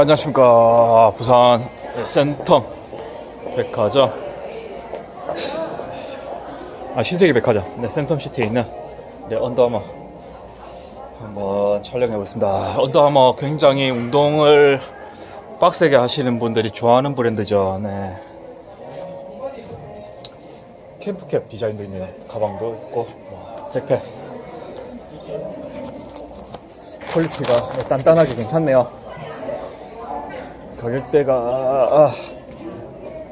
안녕하십니까. 부산 센텀 백화점. 아 신세계 백화점. 네 센텀 시티에 있는 네 언더아머 한번 촬영해 보겠습니다. 언더아머 굉장히 운동을 빡세게 하시는 분들이 좋아하는 브랜드죠. 네. 캠프캡 디자인도 있네요. 가방도 있고 뭐, 백팩. 퀄리티가 단단하게 괜찮네요 가격대가 아,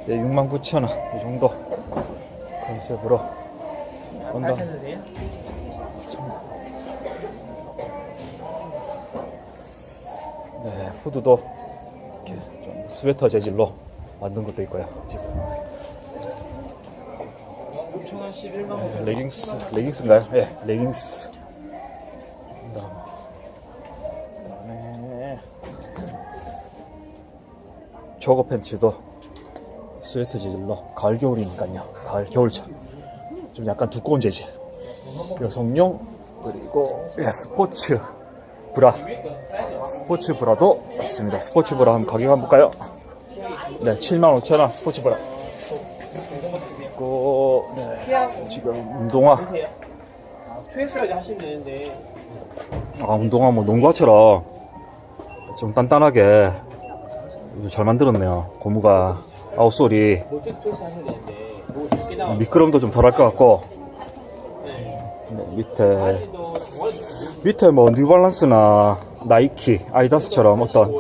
네, 69,000원 이 정도 컨셉으로 온다. 네, 후드도 이렇게 좀 스웨터 재질로 만든 것도 있고요. 지금 6,000원 11만 원. 네, 레깅스 레깅스인가요? 네, 레깅스. 저거 팬츠도 스웨트 재질로 가을 겨울이니까요. 가을 겨울차 좀 약간 두꺼운 재질. 여성용 그리고 예, 스포츠 브라 스포츠 브라도 있습니다. 스포츠 브라 한번 가격 한번 볼까요? 네, 75,000원 스포츠 브라. 그리고 네, 지금 운동화 트웨스까지 하시면 되는데 아 운동화 뭐 농구화처럼 좀 단단하게 잘 만들었네요. 고무가 아웃솔이 뭐. 미끄럼도 좀 덜할 것 같고. 네, 밑에 또 밑에 뭐 뉴발란스나 나이키 아이다스처럼 어떤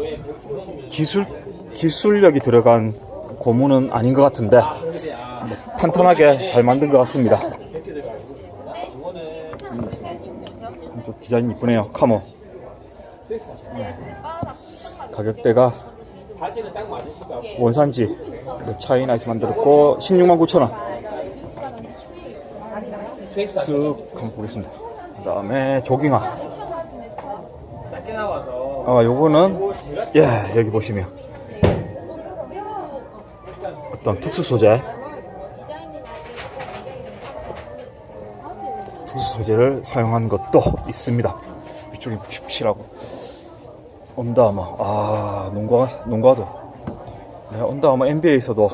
기술 기술력이 들어간 고무는 아닌 것 같은데 아 탄탄하게 잘 만든 것 같습니다. 좀 디자인 이쁘네요. 카모. 하셔야 가격대가 바지는 딱 맞으실 것 같고 원산지 차이나에서 만들었고 16만 9천 원 쓱 한번 보겠습니다. 그 다음에 조깅화. 작게 나와서 아, 요거는, 예, 여기 보시면. 어떤 특수 소재. 특수 소재를 사용한 것도 있습니다. 위쪽이 푹신푹신하고. 언더아머. 아, 농구, 농구화도. 네, 언더아머 NBA에서도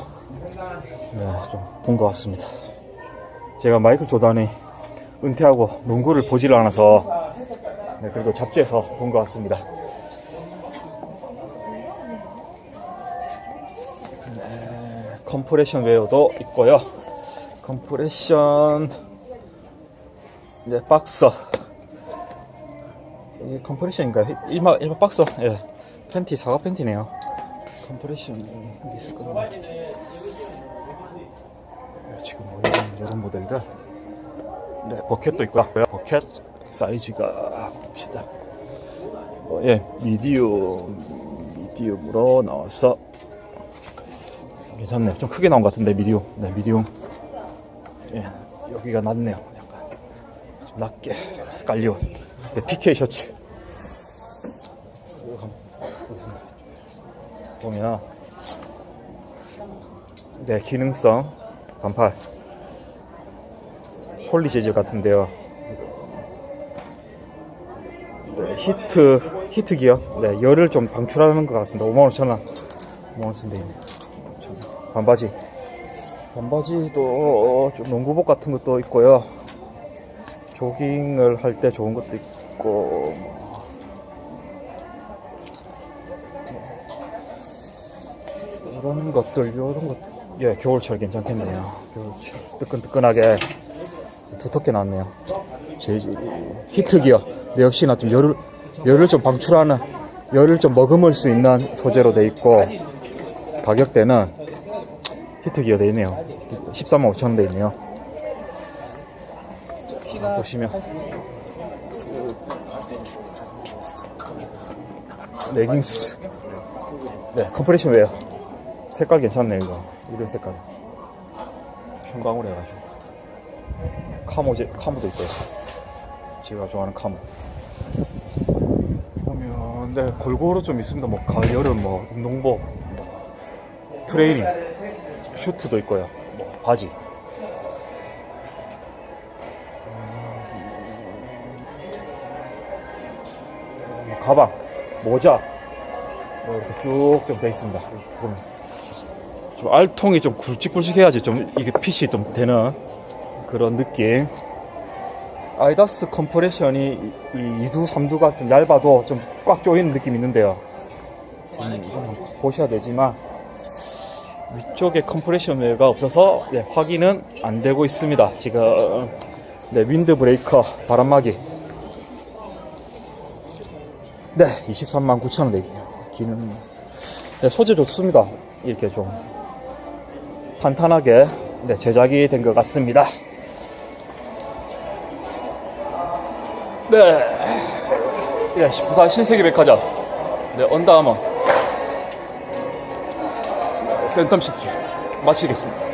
네, 좀본 것 같습니다. 제가 마이클 조단이 은퇴하고 농구를 보지를 않아서 네, 그래도 잡지에서 본 것 같습니다. 네, 컴프레션 웨어도 있고요. 컴프레션 이제 박서 이게 컴프레션인가요? 일마 일마 박서 예 팬티 사과 팬티네요. 컴프레션 어디 있을 거나 지금 뭐 이런, 모델들 네, 버켓도 있고 요. 버켓 사이즈가 봅시다. 어, 예, 미디움, 미디움으로 나와서 괜찮네요. 좀 크게 나온 것 같은데 미디움, 네, 미디움. 예, 여기가 낮네요. 낮게 깔리온. 네, PK 셔츠. 보면 네, 기능성 반팔. 폴리 재질 같은데요. 네, 히트 히트 기어. 네, 열을 좀 방출하는 것 같습니다. 55,000원. 55,000원 돼 있네요. 55,000원. 반바지. 반바지도 좀 농구복 같은 것도 있고요. 조깅을 할 때 좋은 것도 있고. 뭐. 이런 것들, 이런 것, 예, 겨울철 괜찮겠네요. 겨울철 뜨끈뜨끈하게 두텁게 나왔네요. 제 히트 기어. 근데 역시나 좀 열을 열을 좀 방출하는 열을 좀 머금을 수 있는 소재로 돼 있고 가격대는 히트 기어 돼 있네요. 13만 5천 원돼 있네요. 자, 보시면 쓱. 레깅스. 네, 컴프레션 웨어. 색깔 괜찮네 이거. 이런 색깔. 형광으로 해가지고. 카모 제 카모도 있고요. 제가 좋아하는 카모. 보면 네 골고루 좀 있습니다. 뭐 가을 여름 뭐 운동복, 뭐 트레이닝, 슈트도 있고요. 뭐 바지. 가방, 모자, 이렇게 쭉좀돼 있습니다. 보면. 좀 알통이 좀 굵직굵직해야지 좀 이게 핏이 좀 되는 그런 느낌. 아이다스 컴프레션이 이, 이 2두, 3두가 좀 얇아도 좀 꽉 조이는 느낌이 있는데요. 지금 보셔야 되지만 위쪽에 컴프레셔가 없어서 예, 확인은 안 되고 있습니다. 지금 네, 윈드 브레이커 바람막이 네, 23만 9천 원 되겠네요. 기능 네, 소재 좋습니다. 이렇게 좀 탄탄하게 네, 제작이 된 것 같습니다. 네, 예, 부산 신세계 백화점 네, 언다아머 네, 센텀시티 마치겠습니다.